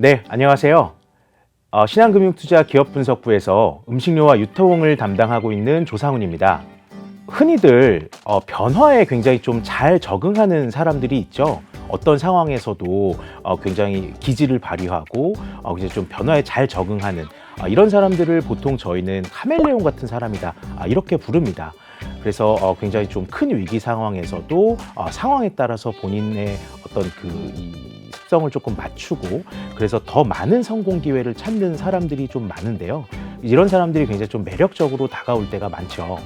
네, 안녕하세요. 어, 신한금융투자 기업분석부에서 음식료와 유통을 담당하고 있는 조상훈입니다. 흔히들 어, 변화에 굉장히 좀 잘 적응하는 사람들이 있죠. 어떤 상황에서도 어, 굉장히 기지를 발휘하고 어, 이제 좀 변화에 잘 적응하는 아, 이런 사람들을 보통 저희는 카멜레온 같은 사람이다 아, 이렇게 부릅니다. 그래서 어, 굉장히 좀 큰 위기 상황에서도 어, 상황에 따라서 본인의 어떤 그 이 습성을 조금 맞추고 그래서 더 많은 성공 기회를 찾는 사람들이 좀 많은데요. 이런 사람들이 굉장히 좀 매력적으로 다가올 때가 많죠.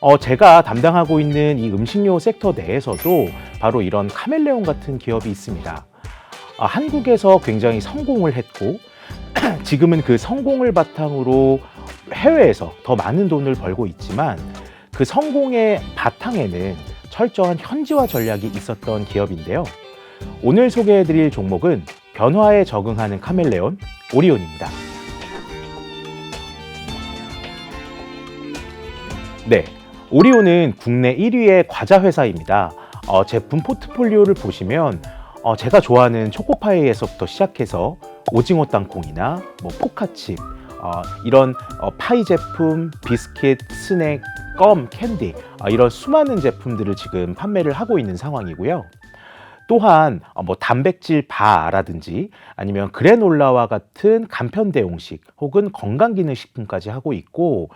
어, 제가 담당하고 있는 이 음식료 섹터 내에서도 바로 이런 카멜레온 같은 기업이 있습니다. 아, 한국에서 굉장히 성공을 했고 지금은 그 성공을 바탕으로 해외에서 더 많은 돈을 벌고 있지만 그 성공의 바탕에는 철저한 현지화 전략이 있었던 기업인데요. 오늘 소개해드릴 종목은 변화에 적응하는 카멜레온 오리온입니다. 네, 오리온은 국내 1위의 과자 회사입니다. 어, 제품 포트폴리오를 보시면 어, 제가 좋아하는 초코파이에서부터 시작해서 오징어 땅콩이나 뭐 포카칩 어, 이런 어, 파이 제품, 비스킷, 스낵, 껌, 캔디 어, 이런 수많은 제품들을 지금 판매를 하고 있는 상황이고요. 또한 어, 뭐 단백질 바라든지 아니면 그래놀라와 같은 간편 대용식 혹은 건강기능식품까지 하고 있고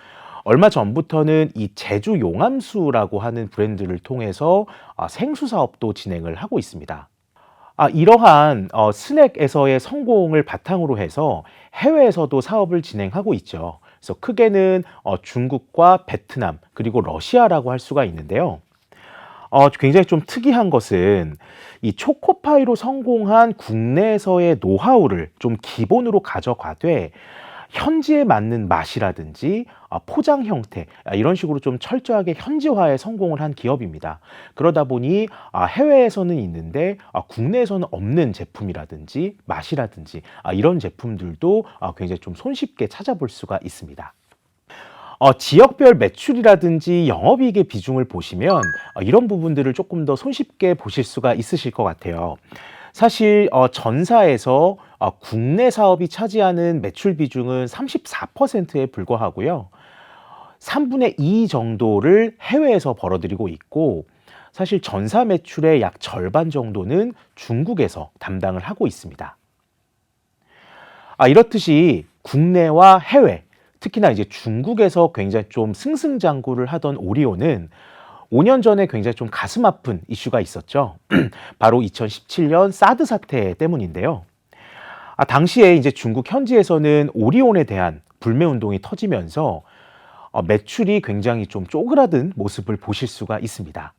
얼마 전부터는 이 제주 용암수라고 하는 브랜드를 통해서 아, 생수 사업도 진행을 하고 있습니다. 아, 이러한 어, 스낵에서의 성공을 바탕으로 해서 해외에서도 사업을 진행하고 있죠. 그래서 크게는 어, 중국과 베트남 그리고 러시아라고 할 수가 있는데요. 어, 굉장히 좀 특이한 것은 이 초코파이로 성공한 국내에서의 노하우를 좀 기본으로 가져가되 현지에 맞는 맛이라든지 아, 포장 형태 아, 이런 식으로 좀 철저하게 현지화에 성공을 한 기업입니다. 그러다 보니 아, 해외에서는 있는데 국내에서는 없는 제품이라든지 맛이라든지 이런 제품들도 굉장히 좀 손쉽게 찾아볼 수가 있습니다. 어, 지역별 매출이라든지 영업이익의 비중을 보시면 어, 이런 부분들을 조금 더 손쉽게 보실 수가 있으실 것 같아요. 사실 어, 전사에서 어, 국내 사업이 차지하는 매출 비중은 34%에 불과하고요. 3분의 2 정도를 해외에서 벌어들이고 있고 사실 전사 매출의 약 절반 정도는 중국에서 담당을 하고 있습니다. 아, 이렇듯이 국내와 해외, 특히나 이제 중국에서 굉장히 좀 승승장구를 하던 오리온은 5년 전에 굉장히 좀 가슴 아픈 이슈가 있었죠. 바로 2017년 사드 사태 때문인데요. 아, 당시에 이제 중국 현지에서는 오리온에 대한 불매 운동이 터지면서 어, 매출이 굉장히 좀 쪼그라든 모습을 보실 수가 있습니다.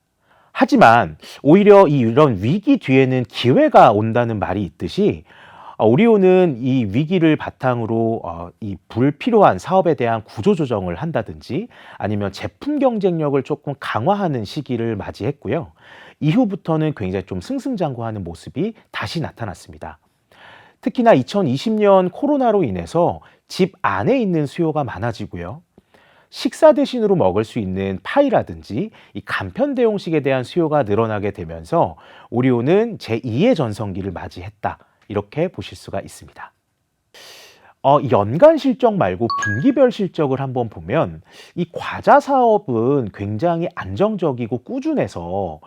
하지만 오히려 이런 위기 뒤에는 기회가 온다는 말이 있듯이 어, 오리온은 이 위기를 바탕으로 어, 이 불필요한 사업에 대한 구조 조정을 한다든지 아니면 제품 경쟁력을 조금 강화하는 시기를 맞이했고요. 이후부터는 굉장히 좀 승승장구하는 모습이 다시 나타났습니다. 특히나 2020년 코로나로 인해서 집 안에 있는 수요가 많아지고요. 식사 대신으로 먹을 수 있는 파이라든지 이 간편 대용식에 대한 수요가 늘어나게 되면서 오리온은 제2의 전성기를 맞이했다. 이렇게 보실 수가 있습니다. 어, 연간 실적 말고 분기별 실적을 한번 보면 이 과자 사업은 굉장히 안정적이고 꾸준해서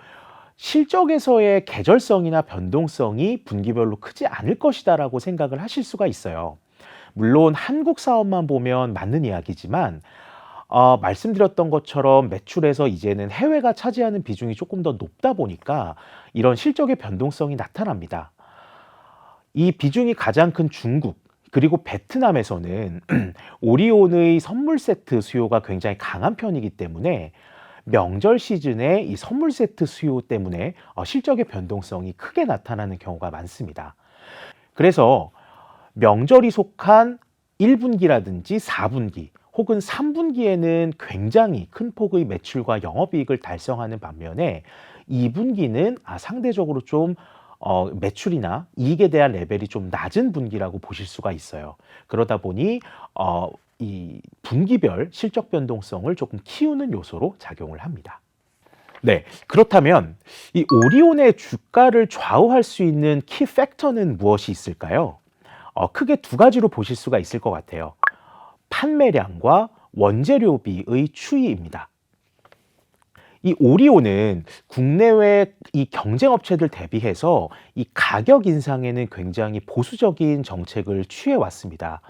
실적에서의 계절성이나 변동성이 분기별로 크지 않을 것이다라고 생각을 하실 수가 있어요. 물론 한국 사업만 보면 맞는 이야기지만 어, 말씀드렸던 것처럼 매출에서 이제는 해외가 차지하는 비중이 조금 더 높다 보니까 이런 실적의 변동성이 나타납니다. 이 비중이 가장 큰 중국 그리고 베트남에서는 오리온의 선물 세트 수요가 굉장히 강한 편이기 때문에 명절 시즌에 이 선물 세트 수요 때문에 어, 실적의 변동성이 크게 나타나는 경우가 많습니다. 그래서 명절이 속한 1분기라든지 4분기 혹은 3분기에는 굉장히 큰 폭의 매출과 영업이익을 달성하는 반면에 2분기는 아, 상대적으로 좀 어, 매출이나 이익에 대한 레벨이 좀 낮은 분기라고 보실 수가 있어요. 그러다 보니 어, 이 분기별 실적 변동성을 조금 키우는 요소로 작용을 합니다. 네, 그렇다면 이 오리온의 주가를 좌우할 수 있는 키 팩터는 무엇이 있을까요? 어, 크게 두 가지로 보실 수가 있을 것 같아요. 판매량과 원재료비의 추이입니다. 이 오리온은 국내외 이 경쟁 업체들 대비해서 이 가격 인상에는 굉장히 보수적인 정책을 취해 왔습니다.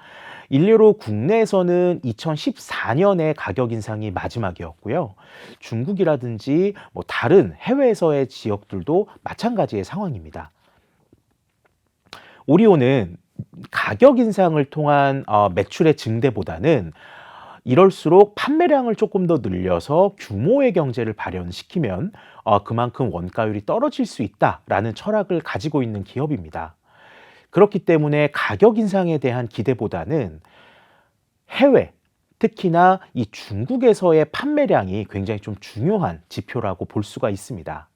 일례로 국내에서는 2014년에 가격 인상이 마지막이었고요. 중국이라든지 뭐 다른 해외에서의 지역들도 마찬가지의 상황입니다. 오리온은 가격 인상을 통한 어, 매출의 증대보다는 이럴수록 판매량을 조금 더 늘려서 규모의 경제를 발현시키면 어, 그만큼 원가율이 떨어질 수 있다라는 철학을 가지고 있는 기업입니다. 그렇기 때문에 가격 인상에 대한 기대보다는 해외, 특히나 이 중국에서의 판매량이 굉장히 좀 중요한 지표라고 볼 수가 있습니다.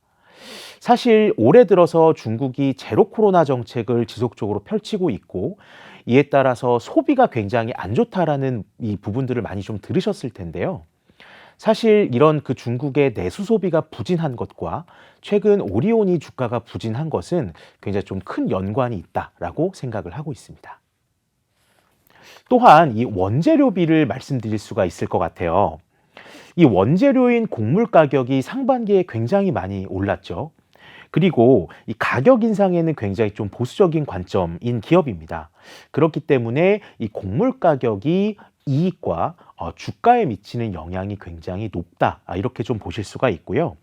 사실 올해 들어서 중국이 제로 코로나 정책을 지속적으로 펼치고 있고 이에 따라서 소비가 굉장히 안 좋다라는 이 부분들을 많이 좀 들으셨을 텐데요. 사실 이런 그 중국의 내수 소비가 부진한 것과 최근 오리온이 주가가 부진한 것은 굉장히 좀 큰 연관이 있다라고 생각을 하고 있습니다. 또한 이 원재료비를 말씀드릴 수가 있을 것 같아요. 이 원재료인 곡물 가격이 상반기에 굉장히 많이 올랐죠. 그리고 이 가격 인상에는 굉장히 좀 보수적인 관점인 기업입니다. 그렇기 때문에 이 곡물 가격이 이익과 어, 주가에 미치는 영향이 굉장히 높다. 아, 이렇게 좀 보실 수가 있고요.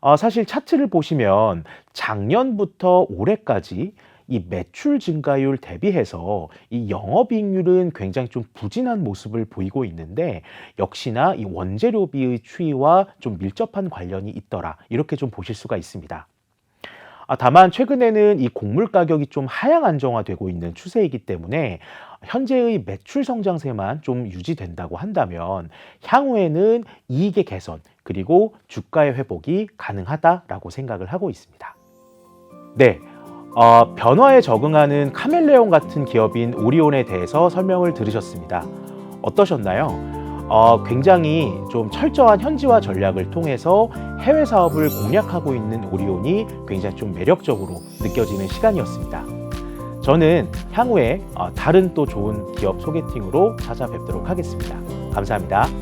어, 사실 차트를 보시면 작년부터 올해까지 이 매출 증가율 대비해서 이 영업이익률은 굉장히 좀 부진한 모습을 보이고 있는데 역시나 이 원재료비의 추이와 좀 밀접한 관련이 있더라 이렇게 좀 보실 수가 있습니다. 아, 다만 최근에는 이 곡물 가격이 좀 하향 안정화되고 있는 추세이기 때문에 현재의 매출 성장세만 좀 유지된다고 한다면 향후에는 이익의 개선 그리고 주가의 회복이 가능하다라고 생각을 하고 있습니다. 네. 어, 변화에 적응하는 카멜레온 같은 기업인 오리온에 대해서 설명을 들으셨습니다. 어떠셨나요? 어, 굉장히 좀 철저한 현지화 전략을 통해서 해외 사업을 공략하고 있는 오리온이 굉장히 좀 매력적으로 느껴지는 시간이었습니다. 저는 향후에 어, 다른 또 좋은 기업 소개팅으로 찾아뵙도록 하겠습니다. 감사합니다.